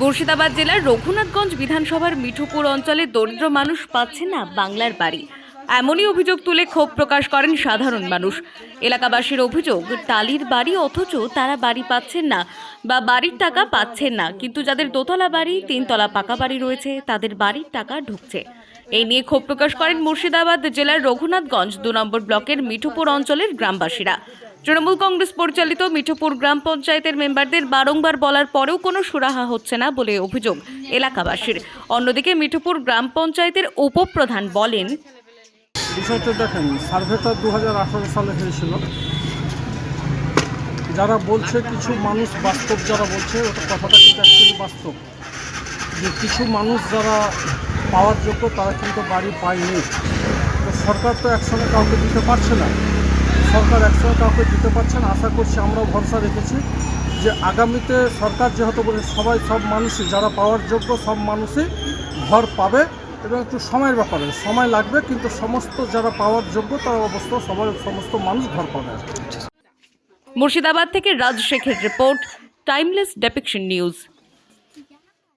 মুর্শিদাবাদ জেলার রঘুনাথগঞ্জ বিধানসভার মিঠুপুর অঞ্চলে দরিদ্র মানুষ পাচ্ছে না বাংলার বাড়ি। এমনই অভিযোগ তুলে ক্ষোভ প্রকাশ করেন সাধারণ মানুষ। এলাকাবাসীর অভিযোগ, টালির বাড়ি অথচ তারা বাড়ি পাচ্ছেন না বা বাড়ির টাকা পাচ্ছেন না। কিন্তু যাদের দোতলা বাড়ি, তিনতলা পাকা বাড়ি রয়েছে, তাদের বাড়ির টাকা ঢুকছে। এই নিয়ে ক্ষোভ প্রকাশ করেন মুর্শিদাবাদ জেলার রঘুনাথগঞ্জ দু নম্বর ব্লকের মিঠুপুর অঞ্চলের গ্রামবাসীরা। তৃণমূল কংগ্রেস পরিচালিত মিঠুপুর গ্রাম পঞ্চায়েতের মেম্বারদের বারংবার বলার পরেও কোনো সুরাহা হচ্ছে না বলে অভিযোগ এলাকাবাসীর। অন্যদিকে মিঠুপুর গ্রাম পঞ্চায়েতের উপপ্রধান বলেন বিষয়টা দেখেন, সার্ভেটা দু হাজার আঠারো সালে হয়েছিল। যারা বলছে কিছু মানুষ বাস্তব, যারা বলছে, ওটা কথাটা কিন্তু অ্যাকচুয়ালি বাস্তব। যে কিছু মানুষ যারা পাওয়ার যোগ্য, তারা কিন্তু বাড়ি পায়নি। তো সরকার তো একসঙ্গে কাউকে দিতে পারছে না। সরকার একসঙ্গে কাউকে দিতে পারছে না। আশা করছি, আমরাও ভরসা রেখেছি যে আগামীতে সরকার যেহেতু বলে সবাই, সব মানুষই, যারা পাওয়ার যোগ্য, সব মানুষই ঘর পাবে। এবং একটু সময়ের ব্যাপারে। সময় লাগবে, কিন্তু সমস্ত যারা পাওয়ার যোগ্য, তারা অবস্থা সবাই সমস্ত মানুষ ঘর পাবে। মুর্শিদাবাদ থেকে রাজশেখের রিপোর্ট টাইমলেস ডেপিকশন নিউজ